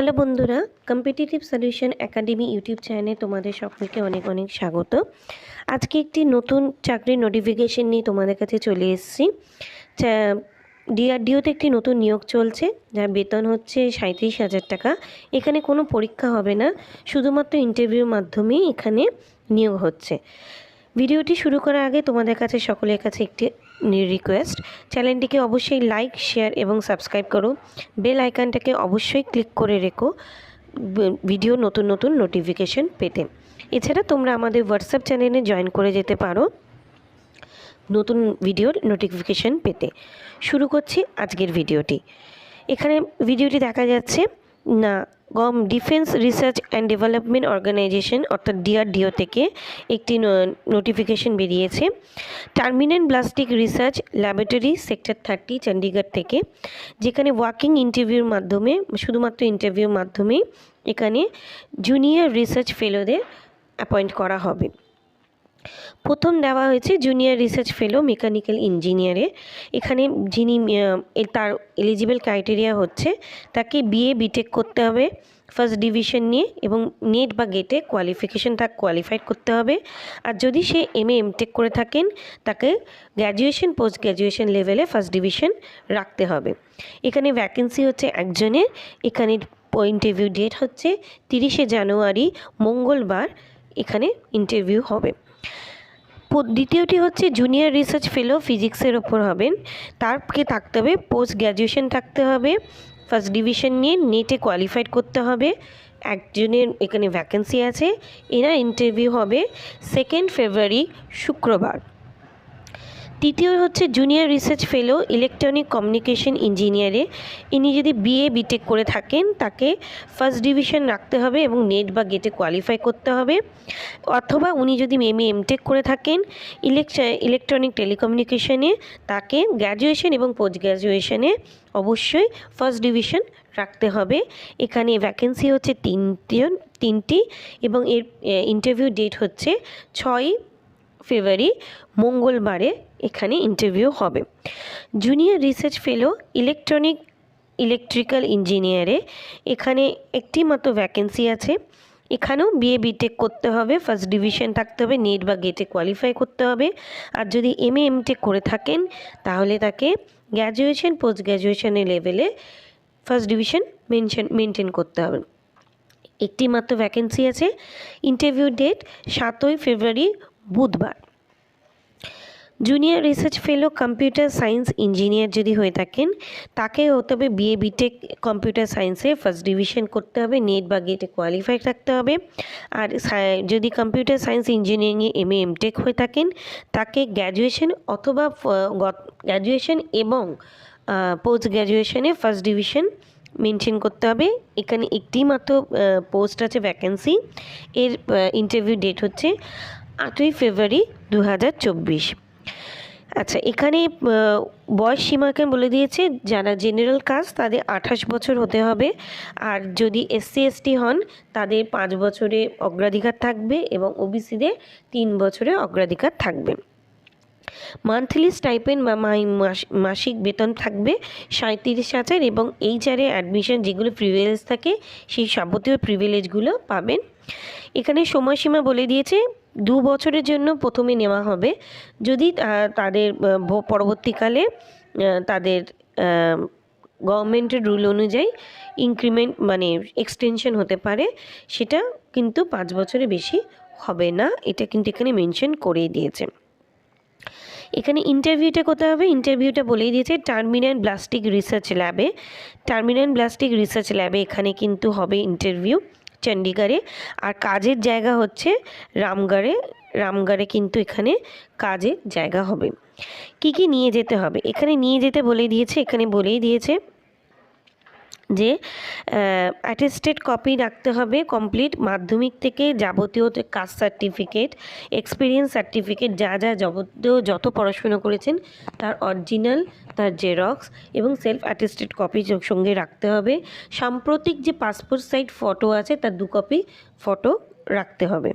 Hello বন্ধুরা competitive solution academy YouTube চ্যানেলে তোমাদের সকলকে অনেক অনেক স্বাগত। আজকে একটি নতুন চাকরির নোটিফিকেশন নিয়ে তোমাদের কাছে চলে এসেছি। ডিআরডিওতে একটি নতুন নিয়োগ চলছে, যার বেতন হচ্ছে সাঁত্রিশ হাজার টাকা। এখানে কোনো পরীক্ষা হবে না, শুধুমাত্র ইন্টারভিউর মাধ্যমেই এখানে নিয়োগ হচ্ছে। ভিডিওটি শুরু করার আগে তোমাদের কাছে সকলের কাছে একটি রিকোয়েস্ট চ্যানেলটিকে অবশ্যই লাইক শেয়ার এবং সাবস্ক্রাইব করো। বেল আইকনটাকে অবশ্যই ক্লিক করে রেখো ভিডিও নতুন নতুন নোটিফিকেশন পেতে। এছাড়া তোমরা আমাদের হোয়াটসঅ্যাপ চ্যানেলে জয়েন করে যেতে পারো নতুন ভিডিওর নোটিফিকেশন পেতে। শুরু করছি আজকের ভিডিওটি এখানে ভিডিওটি দেখা যাচ্ছে না গম defence research and development organisation, অর্থাৎ ডিআরডিও থেকে একটি নোটিফিকেশন বেরিয়েছে। Terminal plastic research laboratory sector thirty Chandigarh থেকে, যেখানে ওয়াকিং ইন্টারভিউর মাধ্যমে, শুধুমাত্র ইন্টারভিউর মাধ্যমেই এখানে জুনিয়র রিসার্চ ফেলোদের অ্যাপয়েন্ট করা হবে। প্রথম দেওয়া হয়েছে জুনিয়র রিসার্চ ফেলো মেকানিক্যাল ইঞ্জিনিয়ারে এখানে যিনি তার এলিজিবল ক্রাইটেরিয়া হচ্ছে তাকে বিএ বিটেক করতে হবে ফার্স্ট ডিভিশন নিয়ে এবং নেট বা গেটে কোয়ালিফিকেশন তাকে কোয়ালিফাইড করতে হবে। আর যদি সে এম এ এমটেক করে থাকেন, তাকে গ্র্যাজুয়েশন পোস্ট গ্র্যাজুয়েশন লেভেলে ফার্স্ট ডিভিশন রাখতে হবে। এখানে ভ্যাকেন্সি হচ্ছে একজনের, এখানে ইন্টারভিউ ডেট হচ্ছে তিরিশে জানুয়ারি, মঙ্গলবার এখানে ইন্টারভিউ হবে। দ্বিতীয়টি হচ্ছে জুনিয়র রিসার্চ ফেলো ফিজিক্সের ওপর হবেন। তারকে থাকতে হবে পোস্ট গ্র্যাজুয়েশন থাকতে হবে ফার্স্ট ডিভিশন নিয়ে নেটে কোয়ালিফাইড করতে হবে। একজনের এখানে ভ্যাকেন্সি আছে, এনার ইন্টারভিউ হবে সেকেন্ড ফেব্রুয়ারি শুক্রবার। তৃতীয় হচ্ছে junior research fellow electronic communication ইঞ্জিনিয়ারে ইনি যদি বিএ বিটেক করে থাকেন, তাকে ফার্স্ট ডিভিশন রাখতে হবে এবং নেট বা গেটে কোয়ালিফাই করতে হবে। অথবা উনি যদি এম এ এমটেক করে থাকেন ইলেকট্রনিক টেলিকমিউনিকেশনে তাকে গ্র্যাজুয়েশন এবং পোস্ট গ্র্যাজুয়েশনে অবশ্যই ফার্স্ট ডিভিশন রাখতে হবে। এখানে ভ্যাকেন্সি হচ্ছে তিনটি তিনটি এবং এর ইন্টারভিউ ডেট হচ্ছে ছয় ফেব্রুয়ারি মঙ্গলবারে এখানে ইন্টারভিউ হবে। Junior research fellow electronic electrical ইঞ্জিনিয়ারে এখানে একটি মাত্র ভ্যাকেন্সি আছে। এখানেও বিএ বিটেক করতে হবে ফার্স্ট ডিভিশন থাকতে হবে নেট বা গেটে কোয়ালিফাই করতে হবে। আর যদি এম এ এমটেক করে থাকেন, তাহলে তাকে গ্র্যাজুয়েশন পোস্ট গ্র্যাজুয়েশনের লেভেলে ফার্স্ট ডিভিশন মেনশন মেনটেন করতে হবে। একটি মাত্র ভ্যাকেন্সি আছে। ইন্টারভিউ ডেট সাতই ফেব্রুয়ারি বুধবার। Junior research fellow computer science engineer যদি হয়ে থাকেন, তাকে হতে হবে বিএ বিটেক কম্পিউটার সায়েন্সে ফার্স্ট ডিভিশন করতে হবে নেট বা গেটে কোয়ালিফাই থাকতে হবে। আর যদি কম্পিউটার সায়েন্স ইঞ্জিনিয়ারিংয়ে এম এ এমটেক হয়ে থাকেন, তাকে গ্র্যাজুয়েশন অথবা গ্র্যাজুয়েশন এবং পোস্ট গ্র্যাজুয়েশনে ফার্স্ট ডিভিশন মেনটেন করতে হবে। এখানে একটি মাত্র পোস্ট আছে ভ্যাকেন্সি এর ইন্টারভিউ ডেট হচ্ছে আটই ফেব্রুয়ারি দু হাজার চব্বিশ। আচ্ছা এখানে বয়স সীমাকে বলে দিয়েছে, যারা জেনারেল কাজ তাদের আঠাশ বছর হতে হবে, আর যদি এসসি এসটি হন, তাদের পাঁচ বছরে অগ্রাধিকার থাকবে এবং ওবিসিদের তিন বছরে অগ্রাধিকার থাকবে। মান্থলি স্টাইপেন্ড বা মাসিক বেতন থাকবে সাঁত্রিশ হাজার এবং এইচআরে অ্যাডমিশন যেগুলো প্রিভিলেজ থাকে সেই যাবতীয় প্রিভিলেজগুলো পাবেন। এখানে সময়সীমা বলে দিয়েছে, দু বছরের জন্য প্রথমে নেওয়া হবে। যদি তাদের পরবর্তীকালে তাদের গভর্নমেন্টের রুল অনুযায়ী ইনক্রিমেন্ট মানে এক্সটেনশন হতে পারে, সেটা কিন্তু পাঁচ বছরের বেশি হবে না। এটা কিন্তু এখানে মেনশন করেই দিয়েছে। এখানে ইন্টারভিউটা কোথায় হবে ইন্টারভিউটা বলেই দিয়েছে টার্মিনাল ব্লাস্টিক রিসার্চ ল্যাবে টার্মিনাল ব্লাস্টিক রিসার্চ ল্যাবে এখানে কিন্তু হবে ইন্টারভিউ চণ্ডীগড়ে আর কাজের জায়গা হচ্ছে রামগড়ে রামগড়ে কিন্তু এখানে কাজের জায়গা হবে। কি কি নিয়ে যেতে হবে? এখানে নিয়ে যেতে বলেই দিয়েছে, এখানে বলেই দিয়েছে যে অ্যাটেস্টেড কপি রাখতে হবে কমপ্লিট মাধ্যমিক থেকে যাবতীয় কাস্ট সার্টিফিকেট এক্সপিরিয়েন্স সার্টিফিকেট যা যা যাবতীয় যত পড়াশুনো করেছেন, তার অরিজিনাল তার জেরক্স এবং সেলফ অ্যাটেস্টেড কপি সঙ্গে রাখতে হবে। সাম্প্রতিক যে পাসপোর্ট সাইজ ফটো আছে, তার দু কপি ফটো রাখতে হবে।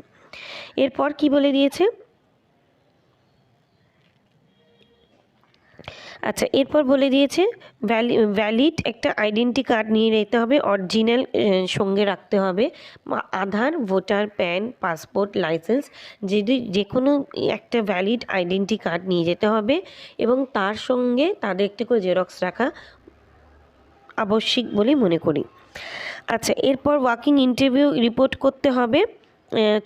এরপর কি বলে দিয়েছে? আচ্ছা এরপর বলে দিয়েছে ভ্যালি ভ্যালিড একটা আইডেন্টি কার্ড নিয়ে যেতে হবে অরিজিনাল সঙ্গে রাখতে হবে। Aadhaar voter PAN passport licence যদি যে কোনো একটা ভ্যালিড আইডেন্টি কার্ড নিয়ে যেতে হবে এবং তার সঙ্গে তাদের একটা করে জেরক্স রাখা আবশ্যিক বলে মনে করি। আচ্ছা এরপর ওয়াকিং ইন্টারভিউ রিপোর্ট করতে হবে।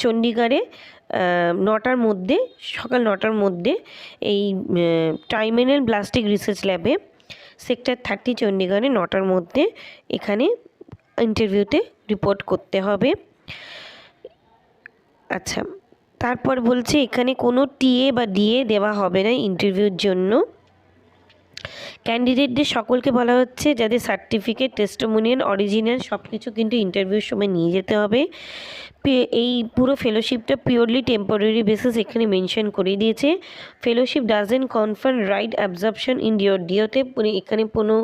চণ্ডীগড়ে নটার মধ্যে, সকাল নটার মধ্যে এই টাইমেনেল প্লাস্টিক রিসার্চ ল্যাবে সেক্টর থার্টি চণ্ডীগড়ে নটার মধ্যে এখানে ইন্টারভিউতে রিপোর্ট করতে হবে। আচ্ছা তারপর বলছে এখানে কোনো টিএ বা ডিএ দেওয়া হবে না ইন্টারভিউর জন্য। ক্যান্ডিডেটদের সকলকে বলা হচ্ছে যাদের সার্টিফিকেট টেস্টোমোনিয়াল অরিজিনাল সব কিছু কিন্তু ইন্টারভিউর সময় নিয়ে যেতে হবে। এই পুরো ফেলোশিপটা পিওরলি টেম্পোরারি বেসিস এখানে মেনশন করে দিয়েছে। Fellowship doesn't confirm right absorption in deo ডিওতে এখানে কোনো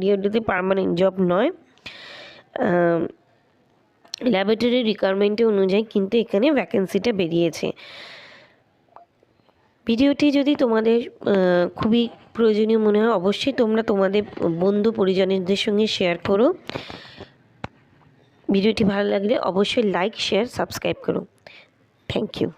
ডিওডিতে পার্মানেন্ট জব নয়। ল্যাবরেটরি রিকোয়ারমেন্টে অনুযায়ী কিন্তু এখানে ভ্যাকেন্সিটা বেরিয়েছে। ভিডিওটি যদি তোমাদের খুবই প্রয়োজনীয় মনে হয়, অবশ্যই তোমরা তোমাদের বন্ধু পরিজনদের সঙ্গে শেয়ার করো। ভিডিওটি ভালো লাগলে অবশ্যই লাইক শেয়ার সাবস্ক্রাইব করো। Thank you